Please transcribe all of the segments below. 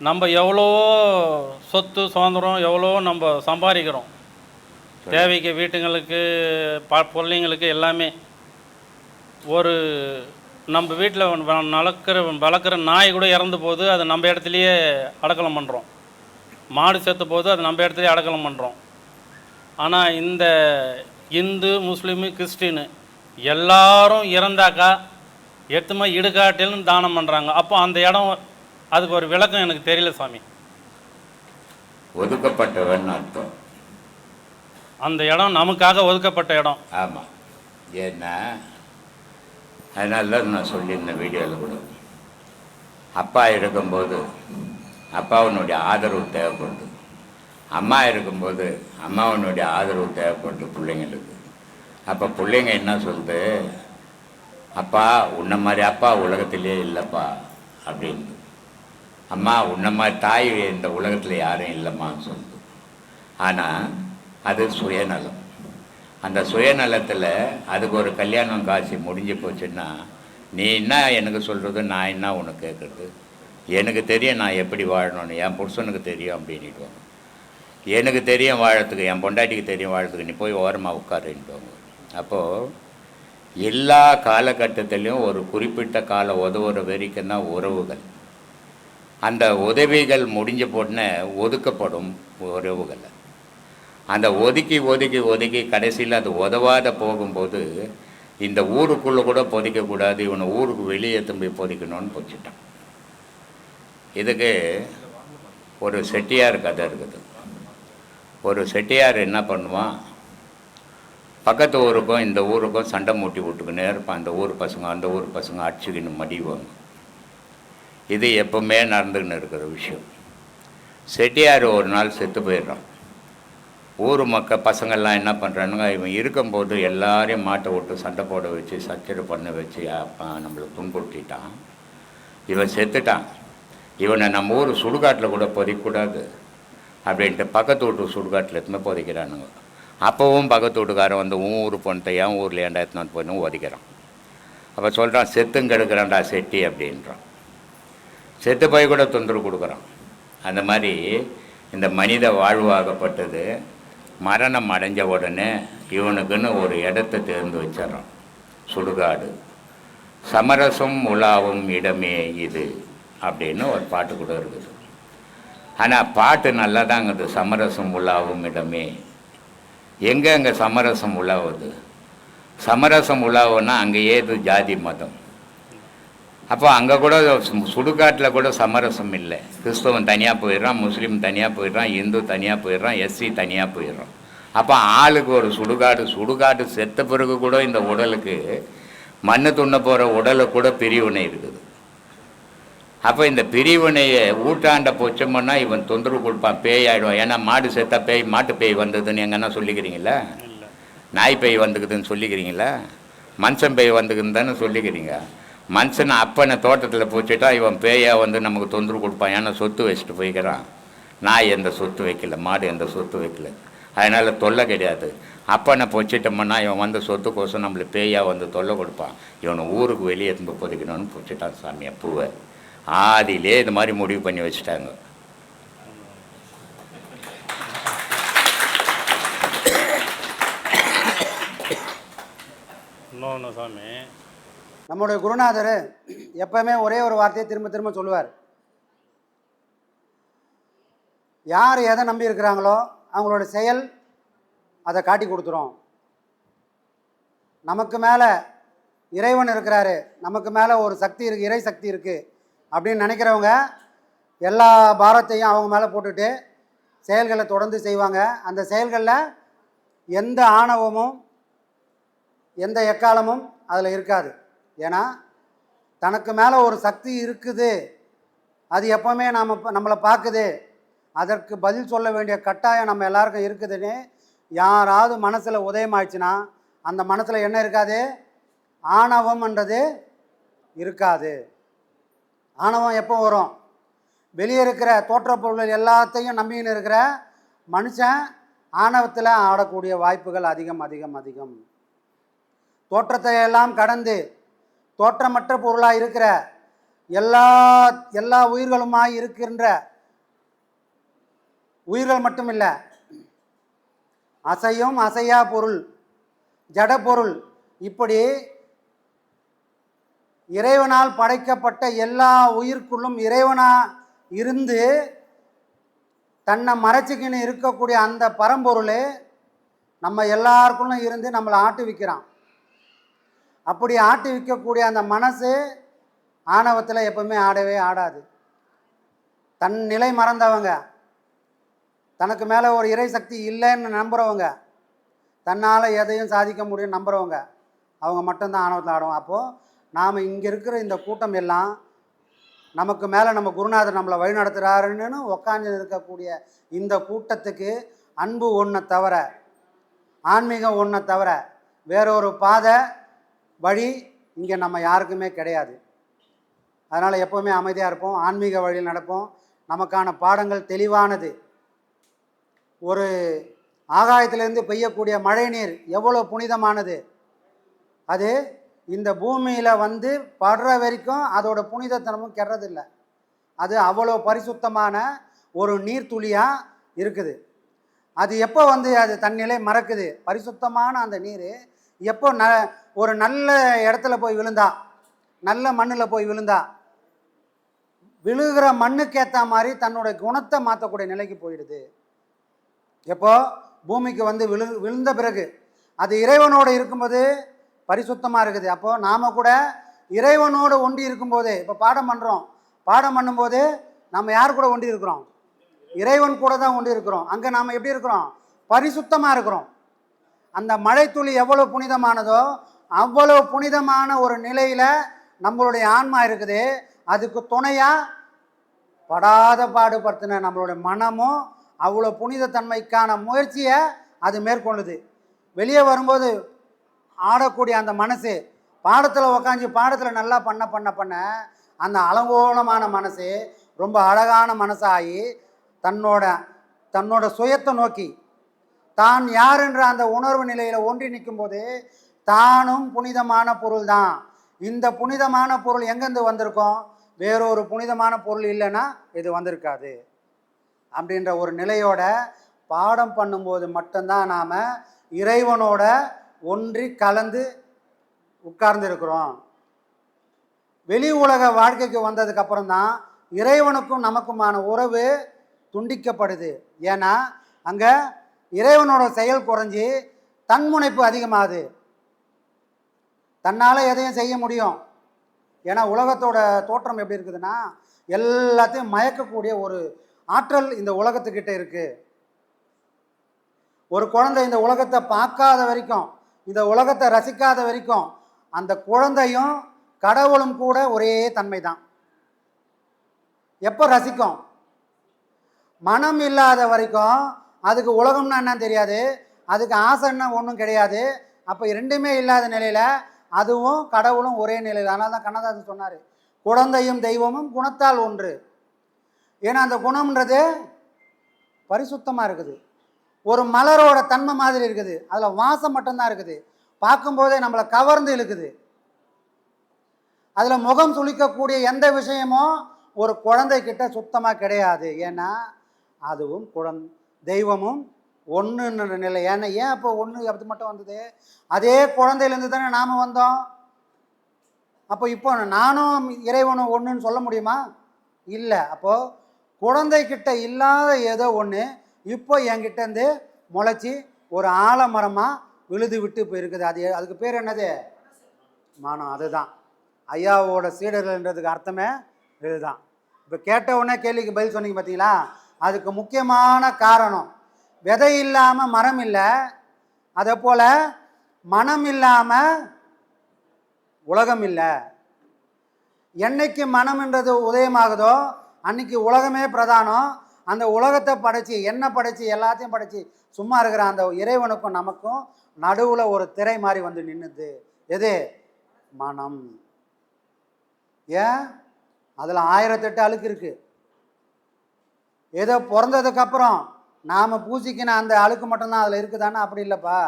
நம்ம எவ்வளவோ சொத்து சுதந்திரம் எவ்வளவோ நம்ம சம்பாதிக்கிறோம். தேவைக்கு வீட்டுங்களுக்கு ப பிள்ளைங்களுக்கு எல்லாமே ஒரு நம்ம வீட்டில் வளர்க்குற வளர்க்குற நாய் கூட இறந்து போது அது நம்ம இடத்துலையே அடக்கலம் பண்ணுறோம் மாடு செத்து போது அது நம்ம இடத்துலையே அடக்கலம் பண்ணுறோம் ஆனால் இந்த இந்து முஸ்லீமு கிறிஸ்டினு எல்லாரும் இறந்தாக்கா எட்டுமா இடுகாட்டில்னு தானம் பண்ணுறாங்க அப்போ அந்த இடம் அதுக்கு ஒரு விளக்கம் எனக்கு தெரியல சாமி. ஒதுக்கப்பட்டவன் அர்த்தம். அந்த இடம் நமக்காக ஒதுக்கப்பட்ட இடம். ஆமாம் ஏன்னா அதனால தான் நான் சொல்லியிருந்தேன் வீடியோவில் கூட. அப்பா இருக்கும்போது அப்பாவினுடைய ஆதரவு தேவைப்படுது. அம்மா இருக்கும்போது அம்மாவினுடைய ஆதரவு தேவைப்படுது பிள்ளைங்களுக்கு. அப்போ பிள்ளைங்க என்ன சொல்லுது? அப்பா உன்ன மாதிரி அப்பா உலகத்திலே இல்லைப்பா அப்படின்னு. அம்மா உன்ன மாதிரி தாய் இந்த உலகத்தில் யாரும் இல்லைம்மான்னு சொல்லுது. ஆனால் அது சுயநலம். அந்த சுயநலத்தில் அதுக்கு ஒரு கல்யாணம் காட்சி முடிஞ்சு போச்சுன்னா நீ என்ன எனக்கு சொல்கிறது நான் என்ன உனக்கு கேட்குறது எனக்கு தெரியும் நான் எப்படி வாழணும்னு. என் புருஷனுக்கு தெரியும் அப்படின்ட்டுவாங்க எனக்கு தெரியும் வாழறதுக்கு என் பொண்டாட்டிக்கு தெரியும் வாழறதுக்கு. நீ போய் ஓரமாக உட்காருன்ட்டுவாங்க அப்போது எல்லா காலகட்டத்திலையும் ஒரு குறிப்பிட்ட கால உதவுற வரைக்கும் தான் உறவுகள். அந்த உதவிகள் முடிஞ்ச போடனே ஒதுக்கப்படும் உறவுகள். அந்த ஒதுக்கி ஒதுக்கி ஒதுக்கி கடைசியில் அது உதவாத போகும்போது இந்த ஊருக்குள்ளே கூட பொதிக்கக்கூடாது இவனை ஊருக்கு வெளியே திரும்பி பொதிக்கணும்னு பொதிச்சிட்டான் இதுக்கு ஒரு செட்டியார் கதை இருக்குது. ஒரு செட்டியார் என்ன பண்ணுவான்? பக்கத்து ஊருக்கும் இந்த ஊருக்கும் சண்டை மூட்டி விட்டுக்கினே இருப்பான். அந்த ஊர் பசங்க அந்த ஊர் பசங்க அடிச்சுக்கின்னு மடிவாங்க. இது எப்பவுமே நடந்துக்கின்னு இருக்கிற விஷயம். செட்டியார் ஒரு நாள் செத்து போயிடுறான். ஊர் மக்க பசங்கள்லாம் என்ன பண்ணுறானுங்க இவன் இருக்கும்போது எல்லாரையும் மாட்டை விட்டு சண்டை போட வச்சு சச்சரவு பண்ண வச்சு அப்போ நம்மளை துன்புறுத்திட்டான். இவன் செத்துட்டான். இவனை நம்ம ஊர் சுடுகாட்டில் கூட பொதிக்கக்கூடாது அப்படின்ட்டு பக்கத்து வீட்டு சுடுகாட்டில் எத்தனை பொதிக்கிறானுங்க. அப்போவும் பக்கத்து வீட்டுக்காரன் வந்து உன் ஊர் பொண்ணத்தை என் ஊரில் ஏண்டா எத்தனை வந்து போய் உதைக்கிறான் அப்போ சொல்கிறான் செத்துங்க எடுக்கிறான்டா செட்டி அப்படின்றான். செத்து போய் கூட தொந்தரவு கொடுக்குறான் அந்த மாதிரி இந்த மனித வாழ்வாகப்பட்டது. மரணம் அடைஞ்ச உடனே இவனுக்குன்னு ஒரு இடத்த தேர்ந்து வச்சிடறான் சுடுகாடு. சமரசம் உலாவும் இடமே இது அப்படின்னு ஒரு பாட்டு கூட இருக்குது. ஆனால் பாட்டு நல்லா தாங்குது சமரசம் உலாவும் இடமே. எங்கே அங்கே சமரசம் உலாவுது? சமரசம் உலாவுன்னா அங்கே ஏது ஜாதி மதம். அப்போ அங்கே கூட சுடுகாட்டில் கூட சமரசம் இல்லை. கிறிஸ்தவன் தனியாக போயிடுறான் முஸ்லீம் தனியாக போயிடுறான் இந்து தனியாக போயிடுறான் எஸ்சி தனியாக போயிடுறான். அப்போ ஆளுக்கு ஒரு சுடுகாடு சுடுகாடு செத்த பிறகு கூட இந்த உடலுக்கு மண்ணு துண்ண போகிற உடலுக்கு கூட பிரிவினை இருக்குது. அப்போ இந்த பிரிவினையை ஊட்டாண்ட பொச்சம்னா இவன் தொந்தரவு கொடுப்பான் பேய் ஆகிடுவான் ஏன்னா மாடு செத்தா பேய் மாட்டு பேய் வந்ததுன்னு எங்கன்னா சொல்லிக்கிறீங்களா? நாய் பேய் வந்துக்குதுன்னு சொல்லிக்கிறீங்களா? மனுஷன் பேய் வந்துக்குதுன்னு தானே சொல்லிக்கிறீங்க? மனுஷனை அப்பனை தோட்டத்தில் பூச்சிட்டா இவன் பேயா வந்து நமக்கு தொந்தரவு கொடுப்பான். ஏன்னா சொத்து வச்சுட்டு போய்க்கிறான். நாய் எந்த சொத்து வைக்கல மாடு எந்த சொத்து வைக்கல. அதனால் தொல்லை கிடையாது. அப்பனை பொச்சிட்டோம்னா இவன் வந்து சொத்துக்கோசம் நம்மளுக்கு பேயா வந்து தொல்லை கொடுப்பான். இவனை ஊருக்கு வெளியே இருந்து பொதிக்கணும்னு பொச்சிட்டான் சாமியை பூவை ஆதியிலே இது மாதிரி முடிவு பண்ணி வச்சுட்டாங்க. இன்னொன்று சாமி நம்முடைய குருநாதர் எப்பவுமே ஒரே ஒரு வார்த்தையை திரும்ப திரும்ப சொல்லுவார். யார் எதை நம்பி இருக்கிறாங்களோ அவங்களோட செயல் அதை காட்டி கொடுத்துரும். நமக்கு மேலே இறைவன் இருக்கிறாரு நமக்கு மேலே ஒரு சக்தி இருக்குது இறை சக்தி இருக்குது அப்படின்னு நினைக்கிறவங்க எல்லா பாரத்தையும் அவங்க மேலே போட்டுட்டு செயல்களை தொடர்ந்து செய்வாங்க. அந்த செயல்களில் எந்த ஆணவமும் எந்த எக்காலமும் அதில் இருக்காது. ஏன்னா தனக்கு மேலே ஒரு சக்தி இருக்குது. அது எப்போவுமே நாம் நம்மளை பார்க்குது. அதற்கு பதில் சொல்ல வேண்டிய கட்டாயம் நம்ம எல்லாருக்கும் இருக்குதுன்னு யாராவது மனசில் உதயமாயிடுச்சுன்னா அந்த மனசில் என்ன இருக்காது? ஆணவம்ன்றது இருக்காது. ஆணவம் எப்போ வரும்? வெளியே இருக்கிற தோற்றப்பொருள் எல்லாத்தையும் நம்பின்னு இருக்கிற மனுஷன் ஆணவத்தில் ஆடக்கூடிய வாய்ப்புகள் அதிகம் அதிகம் அதிகம். தோற்றத்தை எல்லாம் கடந்து தோற்றமற்ற பொருளாக இருக்கிற எல்லா எல்லா உயிர்களுமாய் இருக்கின்ற உயிர்கள் மட்டும் இல்லை அசையும் அசையா பொருள் ஜட பொருள் இப்படி இறைவனால் படைக்கப்பட்ட எல்லா உயிர்க்குள்ளும் இறைவனா இருந்து தன்னை மறைச்சிக்கின்னு இருக்கக்கூடிய அந்த பரம்பொருள் நம்ம எல்லாருக்குள்ளும் இருந்து நம்மளை ஆட்டுவிக்கிறான். அப்படி ஆட்டி விற்கக்கூடிய அந்த மனசு ஆணவத்தில் எப்பவுமே ஆடவே ஆடாது. தன் நிலை மறந்தவங்க தனக்கு மேலே ஒரு இறை சக்தி இல்லைன்னு நம்புகிறவங்க தன்னால் எதையும் சாதிக்க முடியும்னு நம்புகிறவங்க அவங்க மட்டும்தான் ஆணவத்தில் ஆடுவோம் அப்போது நாம் இங்கே இருக்கிற இந்த கூட்டம் எல்லாம் நமக்கு மேலே நம்ம குருநாதர் நம்மளை வழிநடத்துகிறாருன்னு உக்காந்து இருக்கக்கூடிய இந்த கூட்டத்துக்கு அன்பு ஒன்றை தவிர ஆன்மீகம் ஒன்றை தவிர வேறொரு பாதை வழி இங்கே நம்ம யாருக்குமே கிடையாது. அதனால் எப்போவுமே அமைதியாக இருப்போம். ஆன்மீக வழியில் நடப்போம். நமக்கான பாடங்கள் தெளிவானது. ஒரு ஆகாயத்திலேருந்து பெய்யக்கூடிய மழை நீர் எவ்வளோ புனிதமானது. அது இந்த பூமியில் வந்து படுற வரைக்கும் அதோட புனிதத்தனமும் கெடுறதில்ல. அது அவ்வளோ பரிசுத்தமான ஒரு நீர்த்துளியாக இருக்குது. அது எப்போ வந்து அது தன்னிலை மறக்குது? பரிசுத்தமான அந்த நீர் எப்போ ந ஒரு நல்ல இடத்துல போய் விழுந்தா நல்ல மண்ணில் போய் விழுந்தா விழுகிற மண்ணுக்கு ஏற்ற மாதிரி தன்னோட குணத்தை மாற்றக்கூடிய நிலைக்கு போயிடுது. எப்போ? பூமிக்கு வந்து விழு விழுந்த பிறகு. அது இறைவனோடு இருக்கும்போது பரிசுத்தமாக இருக்குது. அப்போது நாம் கூட இறைவனோடு ஒண்டி இருக்கும்போது இப்போ பாடம் பண்ணுறோம் பாடம் பண்ணும்போது நம்ம யார் கூட ஒண்டி இருக்கிறோம்? இறைவன் கூட தான் ஒண்டி இருக்கிறோம். அங்கே நாம் எப்படி இருக்கிறோம்? பரிசுத்தமாக இருக்கிறோம். அந்த மழைத்துளி எவ்வளோ புனிதமானதோ அவ்வளோ புனிதமான ஒரு நிலையில் நம்மளுடைய ஆன்மா இருக்குது. அதுக்கு துணையாக படாத பாடுபடுத்தின நம்மளுடைய மனமும் அவ்வளோ புனிதத்தன்மைக்கான முயற்சியை அது மேற்கொள்ளுது. வெளியே வரும்போது ஆடக்கூடிய அந்த மனசு பாடத்தில் உக்காஞ்சி பாடத்தில் நல்லா பண்ண பண்ண பண்ண அந்த அலங்கோலமான மனசு ரொம்ப அழகான மனசாகி தன்னோட தன்னோட சுயத்தை நோக்கி தான் யார் என்ற அந்த உணர்வு நிலையில் ஒன்றி நிற்கும் போது தானும் புனிதமான பொருள் தான் இந்த புனிதமான பொருள் எங்கேருந்து வந்திருக்கோம்? வேறொரு புனிதமான பொருள் இல்லைன்னா இது வந்திருக்காது. அப்படின்ற ஒரு நிலையோட பாடம் பண்ணும்போது மட்டும்தான் நாம் இறைவனோட ஒன்றி கலந்து உட்கார்ந்துருக்கிறோம். வெளி உலக வாழ்க்கைக்கு வந்ததுக்கப்புறம் தான் இறைவனுக்கும் நமக்குமான உறவு துண்டிக்கப்படுது. ஏன்னா அங்கே இறைவனோட செயல் குறைஞ்சி தன்முனைப்பு அதிகமாகுது. தன்னால் எதையும் செய்ய முடியும். ஏன்னா உலகத்தோட தோற்றம் எப்படி இருக்குதுன்னா எல்லாத்தையும் மயக்கக்கூடிய ஒரு ஆற்றல் இந்த உலகத்துக்கிட்ட இருக்குது ஒரு குழந்தை இந்த உலகத்தை பார்க்காத வரைக்கும் இந்த உலகத்தை ரசிக்காத வரைக்கும் அந்த குழந்தையும் கடவுளும் கூட ஒரே தன்மை தான் எப்போ ரசிக்கும்? மனம் இல்லாத வரைக்கும் அதுக்கு உலகம்னா என்னன்னு தெரியாது? அதுக்கு ஆசைன்னா ஒன்றும் கிடையாது. அப்போ ரெண்டுமே இல்லாத நிலையில் அதுவும் கடவுளும் ஒரே நிலையில். அதனால தான் கண்ணதாசன் சொன்னார் குழந்தையும் தெய்வமும் குணத்தால் ஒன்று. ஏன்னா அந்த குணம்ன்றது பரிசுத்தமாக இருக்குது. ஒரு மலரோட தன்மை மாதிரி இருக்குது. அதில் வாசம் மட்டும்தான் இருக்குது. பார்க்கும்போதே நம்மளை கவர்ந்து இழுக்குது. அதில் முகம் சுளிக்கக்கூடிய எந்த விஷயமும் ஒரு குழந்தைக்கிட்ட சுத்தமாக கிடையாது. ஏன்னா அதுவும் குழந்தை தெய்வமும் ஒன்றுன்ற நிலை. ஏன்னா ஏன் அப்போ ஒன்று அப்படி மட்டும் வந்தது? அதே குழந்தையிலேருந்து தானே நாம் வந்தோம். அப்போ இப்போ நானும் இறைவனும் ஒன்றுன்னு சொல்ல முடியுமா? இல்லை. அப்போது குழந்தைக்கிட்ட இல்லாத ஏதோ ஒன்று இப்போ என்கிட்டேருந்து முளைச்சி ஒரு ஆலமரமாக விழுது விட்டு போயிருக்குது. அது அதுக்கு பேர் என்னது? மானம். அதுதான். ஐயாவோட சீடர்கள்ன்றதுக்கு அர்த்தமே இதுதான். இப்போ கேட்ட உடனே கேள்விக்கு பதில் சொன்னீங்க பார்த்தீங்களா? அதுக்கு முக்கியமான காரணம். விதை இல்லாமல் மரம் இல்லை. அதே போல் மனம் இல்லாமல் உலகம் இல்லை. என்னைக்கு மனம்ன்றது உதயமாகுதோ அன்னைக்கு உலகமே பிரதானம். அந்த உலகத்தை படைச்சி என்ன படைச்சி எல்லாத்தையும் படைச்சி சும்மா இருக்கிற அந்த இறைவனுக்கும் நமக்கும் நடுவில் ஒரு திரை மாதிரி வந்து நின்றுது எது? மனம். ஏன்? அதில் ஆயிரத்தெட்டு அழுக்கு இருக்குது ஏதோ பிறந்ததுக்கப்புறம் நாம் பூசிக்கின அந்த அழுக்கு மட்டும்தான் அதில் இருக்குதானே அப்படி இல்லைப்பா.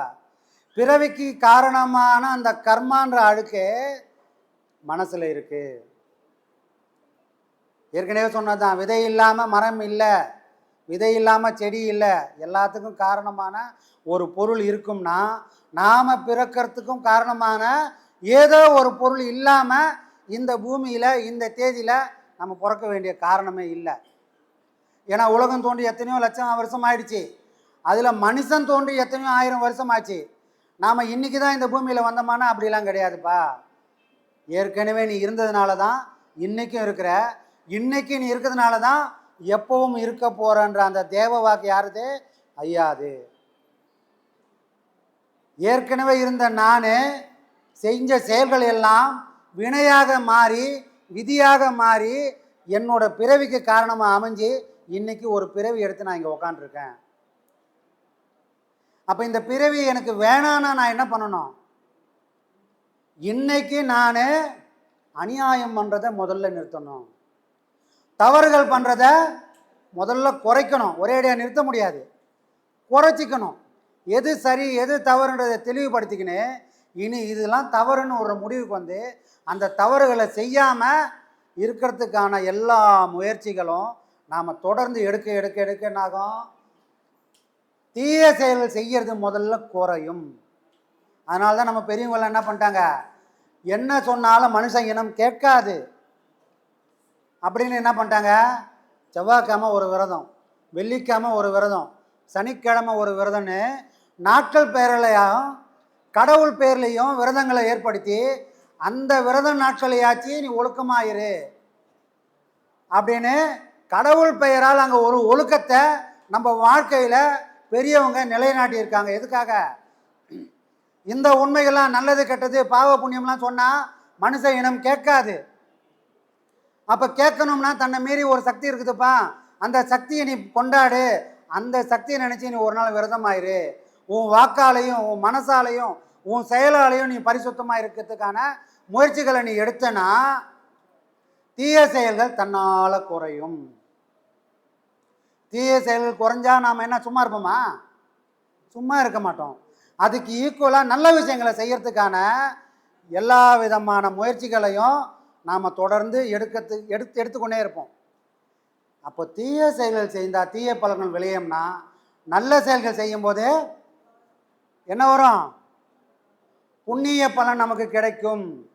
பிறவிக்கு காரணமான அந்த கர்மான்ற அழுக்கு மனசில் இருக்கு. ஏற்கனவே சொன்னதுதான் விதை இல்லாமல் மரம் இல்லை விதை இல்லாமல் செடி இல்லை எல்லாத்துக்கும் காரணமான ஒரு பொருள் இருக்கும்னா நாம் பிறக்கிறதுக்கும் காரணமான ஏதோ ஒரு பொருள் இல்லாமல் இந்த பூமியில் இந்த தேதியில் நம்ம பிறக்க வேண்டிய காரணமே இல்லை. ஏன்னா உலகம் தோன்றி எத்தனையோ லட்சம் வருஷம் ஆயிடுச்சு. அதில் மனுஷன் தோன்றி எத்தனையோ ஆயிரம் வருஷம் ஆச்சு. நாம் இன்னைக்கு தான் இந்த பூமியில் வந்தோமானா அப்படிலாம் கிடையாதுப்பா. ஏற்கனவே நீ இருந்ததுனால தான் இன்றைக்கும் இருக்கிற இன்னைக்கு நீ இருக்கிறதுனால தான் எப்பவும் இருக்க போகிறன்ற அந்த தேவ வாக்கு யாருது? ஐயாது ஏற்கனவே இருந்த நான் செஞ்ச செயல்கள் எல்லாம் வினையாக மாறி விதியாக மாறி என்னோட பிறவிக்கு காரணமாக அமைஞ்சு இன்னைக்கு ஒரு பிறவி எடுத்து நான் இங்கே உக்காண்டிருக்கேன். அப்போ இந்த பிறவி எனக்கு வேணான்னா நான் என்ன பண்ணணும்? இன்னைக்கு நான் அநியாயம் பண்ணுறதை முதல்ல நிறுத்தணும். தவறுகள் பண்ணுறத முதல்ல குறைக்கணும். ஒரேடியாக நிறுத்த முடியாது. குறைச்சிக்கணும். எது சரி எது தவறுன்றதை தெளிவுபடுத்திக்கின்னு இனி இதெல்லாம் தவறுன்னு ஒரு முடிவுக்கு வந்து அந்த தவறுகளை செய்யாமல் இருக்கிறதுக்கான எல்லா முயற்சிகளும் நாம் தொடர்ந்து எடுக்க எடுக்க எடுக்க என்னாகும்? தீய செயல்கள் செய்கிறது முதல்ல குறையும். அதனால தான் நம்ம பெரியவங்களாம் என்ன பண்ணிட்டாங்க? என்ன சொன்னாலும் மனுஷன் இனம் கேட்காது. அப்படின்னு என்ன பண்ணிட்டாங்க? செவ்வாய்க்கிழமை ஒரு விரதம் வெள்ளிக்கிழமை ஒரு விரதம் சனிக்கிழமை ஒரு விரதம்னு நாட்கள் பேரலையும் கடவுள் பெயர்லேயும் விரதங்களை ஏற்படுத்தி அந்த விரத நாட்களையாச்சு நீ ஒழுக்கமாயிரு. அப்படின்னு கடவுள் பெயரால் அங்கே ஒரு ஒழுக்கத்தை நம்ம வாழ்க்கையில் பெரியவங்க நிலைநாட்டியிருக்காங்க. எதுக்காக? இந்த உண்மைகள்லாம் நல்லது கெட்டது பாவ புண்ணியம்லாம் சொன்னால் மனுஷ இனம் கேட்காது. அப்போ கேட்கணும்னா தன்னை மீறி ஒரு சக்தி இருக்குதுப்பா. அந்த சக்தியை நீ கொண்டாடு. அந்த சக்தியை நினச்சி நீ ஒரு நாள் விரதமாயிரு. உன் வாக்காலையும் உன் மனசாலையும் உன் செயலாலையும் நீ பரிசுத்தமாக இருக்கிறதுக்கான முயற்சிகளை நீ எடுத்தனா தீய செயல்கள் தன்னால் குறையும். தீய செயல்கள் குறைஞ்சா நாம் என்ன சும்மா இருப்போமா? சும்மா இருக்க மாட்டோம். அதுக்கு ஈக்குவலாக நல்ல விஷயங்களை செய்கிறதுக்கான எல்லா விதமான முயற்சிகளையும் நாம் தொடர்ந்து எடுக்கிறது எடுத்து எடுத்துக்கொண்டே இருப்போம். அப்போ தீய செயல்கள் செய்தால் தீய பலன்கள் விளையும்னா நல்ல செயல்கள் செய்யும்போது என்ன வரும்? புண்ணிய பலன் நமக்கு கிடைக்கும்.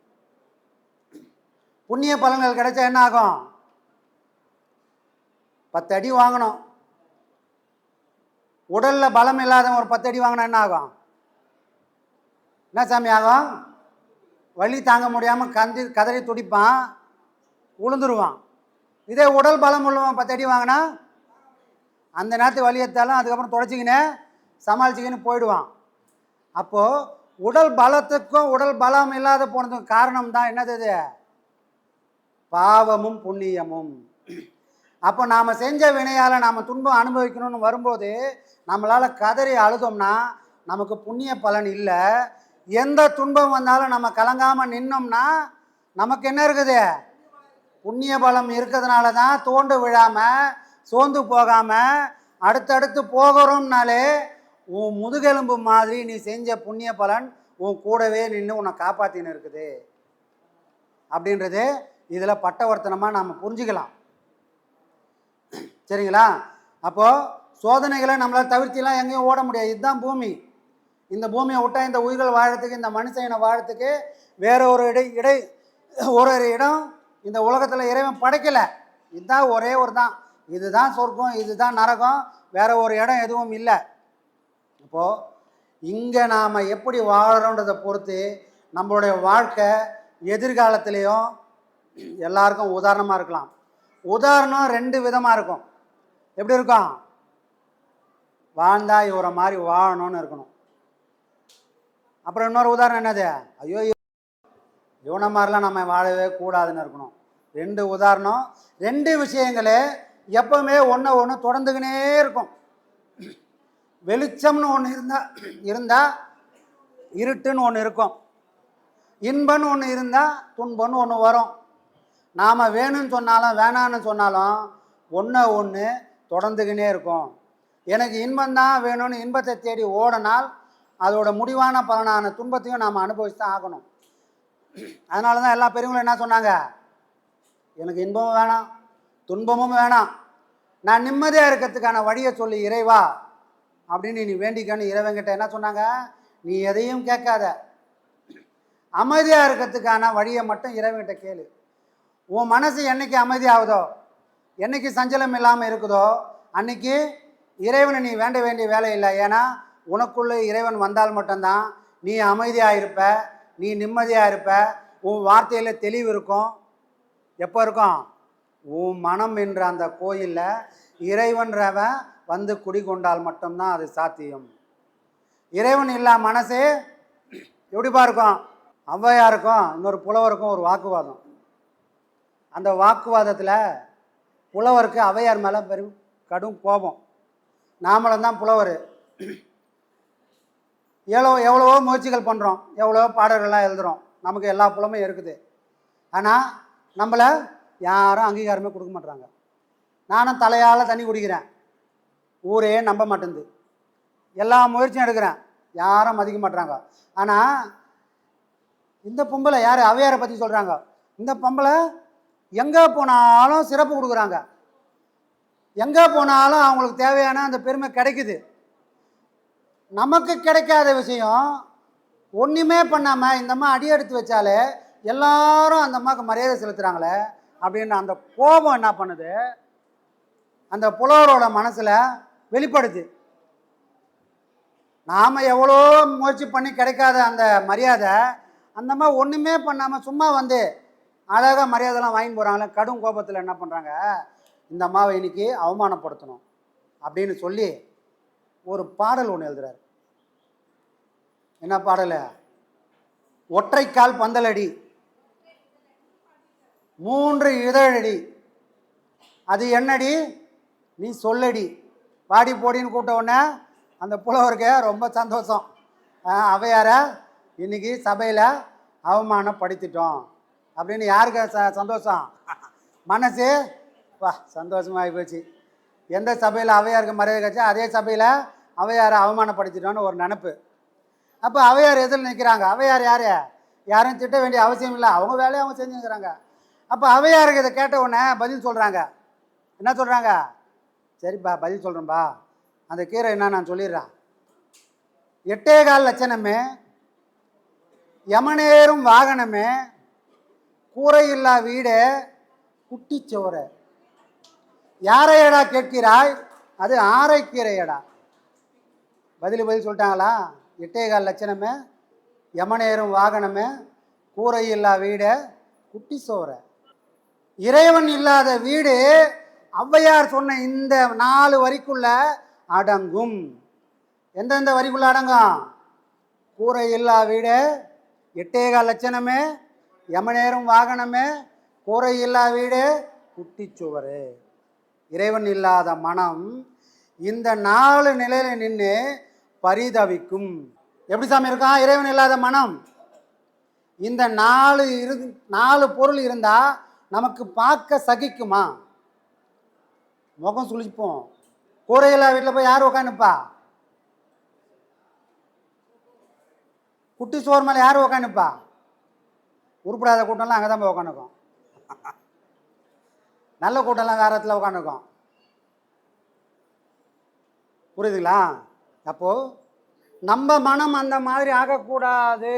புண்ணிய பலன்கள் கிடைச்சா என்ன ஆகும்? பத்து அடி வாங்கணும். உடலில் பலம் இல்லாதவன் ஒரு பத்தடி வாங்கினா என்ன ஆகும்? என்ன சாமி ஆகும்? வலி தாங்க முடியாமல் கந்தி கதறி துடிப்பான் உளுந்துருவான். இதே உடல் பலம் உள்ளவன் பத்தடி வாங்கினா அந்த நேரத்து வலி அதுக்கப்புறம் தொடச்சிக்கினே சமாளிச்சிக்கின்னு போயிடுவான். அப்போது உடல் பலத்துக்கும் உடல் பலம் இல்லாத போனதுக்கும் காரணம் தான் என்னது இது பாவமும் புண்ணியமும். அப்போ நாம் செஞ்ச வினையால் நாம் துன்பம் அனுபவிக்கணும்னு வரும்போது நம்மளால் கதறி அழுதோம்னா நமக்கு புண்ணிய பலன் இல்லை. எந்த துன்பம் வந்தாலும் நம்ம கலங்காமல் நின்னோம்னா நமக்கு என்ன இருக்குது? புண்ணிய பலம் இருக்கிறதுனால தான் தோண்டு விழாமல் சோர்ந்து போகாமல் அடுத்தடுத்து போகிறோம்னாலே உன் முதுகெலும்பு மாதிரி நீ செஞ்ச புண்ணிய பலன் உன் கூடவே நின்று உன்னை காப்பாற்றின்னு இருக்குது. அப்படின்றது இதில் பட்டவர்த்தனமாக நாம் புரிஞ்சுக்கலாம். சரிங்களா? அப்போது சோதனைகளை நம்மளால் தவிர்த்திலாம் எங்கேயும் ஓட முடியாது. இதுதான் பூமி. இந்த பூமியை விட்டால் இந்த உயிர்கள் வாழறதுக்கு இந்த மனுஷனை வாழறதுக்கு வேற ஒரு இடை இடை ஒரு ஒரு இடம் இந்த உலகத்தில் இறைவன் படைக்கலை. இதுதான் ஒரே ஒரு தான். இதுதான் சொர்க்கம் இதுதான் நரகம் வேற ஒரு இடம் எதுவும் இல்லை. அப்போது இங்கே நாம் எப்படி வாழறோன்றதை பொறுத்து நம்மளுடைய வாழ்க்கை எதிர்காலத்துலேயும் எல்லாருக்கும் உதாரணமாக இருக்கலாம். உதாரணம் ரெண்டு விதமாக இருக்கும். எப்படி இருக்கும்? வாழ்ந்தா இவரை மாதிரி வாழணும்னு இருக்கணும். அப்புறம் இன்னொரு உதாரணம் என்னது? ஐயோ இவனை மாதிரிலாம் நம்ம வாழவே கூடாதுன்னு இருக்கணும். ரெண்டு உதாரணம். ரெண்டு விஷயங்களே எப்பவுமே ஒன்று ஒன்று தொடர்ந்துக்கினே இருக்கும். வெளிச்சம்னு ஒன்று இருந்தால் இருந்தால் இருட்டுன்னு ஒன்று இருக்கும். இன்பன்னு ஒன்று இருந்தால் துன்பம்னு ஒன்று வரும். நாம் வேணும்னு சொன்னாலும் வேணான்னு சொன்னாலும் ஒன்று ஒன்று தொடர்ந்துக்கினே இருக்கும். எனக்கு இன்பம்தான் வேணும்னு இன்பத்தை தேடி ஓடினால் அதோட முடிவான பலனான துன்பத்தையும் நாம் அனுபவிச்சு தான் ஆகணும். அதனால தான் எல்லா பெரியவங்களும் என்ன சொன்னாங்க? எனக்கு இன்பமும் வேணாம் துன்பமும் வேணாம். நான் நிம்மதியாக இருக்கிறதுக்கான வழியை சொல்லி இறைவா அப்படின்னு நீ வேண்டிக்கன்னு இறைவங்கிட்ட என்ன சொன்னாங்க? நீ எதையும் கேட்காத. அமைதியாக இருக்கிறதுக்கான வழியை மட்டும் இறைவங்கிட்ட கேளு. உன் மனசு என்னைக்கு அமைதியாகுதோ என்னைக்கு சஞ்சலம் இல்லாமல் இருக்குதோ அன்னைக்கு இறைவனை நீ வேண்ட வேண்டிய வேலை இல்லை. ஏன்னா உனக்குள்ளே இறைவன் வந்தால் மட்டும்தான் நீ அமைதியாக இருப்ப நீ நிம்மதியாக இருப்ப உன் வார்த்தையில் தெளிவு இருக்கும். எப்போ இருக்கும்? உன் மனம் என்ற அந்த கோயிலில் இறைவன்றவன் வந்து குடிகொண்டால் மட்டும்தான் அது சாத்தியம். இறைவன் இல்லா மனசே எப்படிப்பா இருக்கும் ஔவையாருக்கும் இன்னொரு புலவருக்கும் ஒரு வாக்குவாதம். அந்த வாக்குவாதத்தில் புலவருக்கு ஔவையார் மேலே பெரும் கடும் கோபம். நாமளும் தான் புலவர். எவ்வளோ எவ்வளவோ முயற்சிகள் பண்ணுறோம் எவ்வளவோ பாடல்கள்லாம் எழுதுகிறோம் நமக்கு எல்லா புலமும் இருக்குது. ஆனால் நம்மளை யாரும் அங்கீகாரமே கொடுக்க மாட்டுறாங்க நானும் தலையால் தண்ணி குடிக்கிறேன். ஊரே நம்ப மாட்டேங்குது எல்லா முயற்சியும் எடுக்கிறேன். யாரும் மதிக்க மாட்டுறாங்க ஆனால் இந்த பொம்பளை யார்? அவையாரை பற்றி சொல்கிறாங்க இந்த பொம்பளை எங்கே போனாலும் சிறப்பு கொடுக்குறாங்க. எங்கே போனாலும் அவங்களுக்கு தேவையான அந்த பெருமை கிடைக்குது. நமக்கு கிடைக்காத விஷயம் ஒன்றுமே பண்ணாமல் இந்தம்மா அடி எடுத்து வச்சாலே எல்லாரும் அந்த அம்மாவுக்கு மரியாதை செலுத்துகிறாங்களே அப்படின்னு அந்த கோபம் என்ன பண்ணுது? அந்த புலவரோட மனசில் வெளிப்படுது. நாம் எவ்வளோ முயற்சி பண்ணி கிடைக்காத அந்த மரியாதை அந்த மாதிரி ஒன்றுமே பண்ணாமல் சும்மா வந்து அழகாக மரியாதைலாம் வாங்கி போகிறாங்களே கடும் கோபத்தில் என்ன பண்ணுறாங்க இந்த அம்மாவை இன்னைக்கு அவமானப்படுத்தணும் அப்படின்னு சொல்லி ஒரு பாடல் ஒன்று எழுதுறாரு. என்ன பாடல்? ஒற்றைக்கால் பந்தலடி. மூன்று இதழடி. அது என்னடி? நீ சொல்லடி. பாடி போடின்னு கூப்பிட்ட உடனே அந்த புலவருக்கு ரொம்ப சந்தோஷம். அவையாரை அவையார இன்னைக்கு சபையில் அவமானப்படுத்திட்டோம் அப்படின்னு யாருக்கு ச சந்தோஷம்? மனசு வா சந்தோஷமாகி போச்சு எந்த சபையில் அவையாருக்கு மரியாதை கிடைச்சா அதே சபையில் அவையாரை அவமானப்படுத்திட்டோன்னு ஒரு நினப்பு. அப்போ அவையார் எதில் நிற்கிறாங்க அவையார் யார்? யாரும் திட்ட வேண்டிய அவசியம் இல்லை. அவங்க வேலையை அவங்க செஞ்சுக்கிறாங்க அப்போ அவையாருக்கு இதை கேட்ட உடனே பதில் சொல்கிறாங்க என்ன சொல்கிறாங்க சரிப்பா பதில் சொல்கிறேன்பா அந்த கீரை என்ன நான் சொல்லிடுறேன். எட்டே கால் லட்சணமே யமனேறும் வாகனமே கூரையில்லா வீடு குட்டிச்சோறு யாரையடா கேட்கிறாய்? அது ஆரைக்கீரையடா. பதில் பதில் சொல்லிட்டாங்களா? எட்டே கால் லட்சணமே யமனேறும் வாகனமே கூரை இல்லா வீடு குட்டி சோறை. இறைவன் இல்லாத வீடு ஔவையார் சொன்ன இந்த நாலு வரிக்குள்ள அடங்கும். எந்தெந்த வரிக்குள்ள அடங்கும்? கூரை இல்லா வீடு எட்டேகால் லட்சணமே யமனேறும் வாகனமே கூரை இல்லா வீடு குட்டிச்சுவரு இறைவன் இல்லாத மனம் இந்த நாலு நிலையில நின்று பரிதவிக்கும். எப்படி சாமி இருக்கான் இறைவன் இல்லாத மனம். இந்த நாலு இரு நாலு பொருள் இருந்தால் நமக்கு பார்க்க சகிக்குமா? முகம் சுழிப்போம். கூரையில்லா வீட்டில் போய் யார் உக்காந்துப்பா? குட்டி சோறு மேலே யார் உக்காந்துப்பா? உருப்படாத கூட்டம்லாம் அங்கே தான் போய் உக்காந்துக்கும். நல்ல கூட்டம்லாம் வேறு இடத்துல உக்காந்துக்கும் புரியுதுங்களா? அப்போது நம்ம மனம் அந்த மாதிரி ஆகக்கூடாது.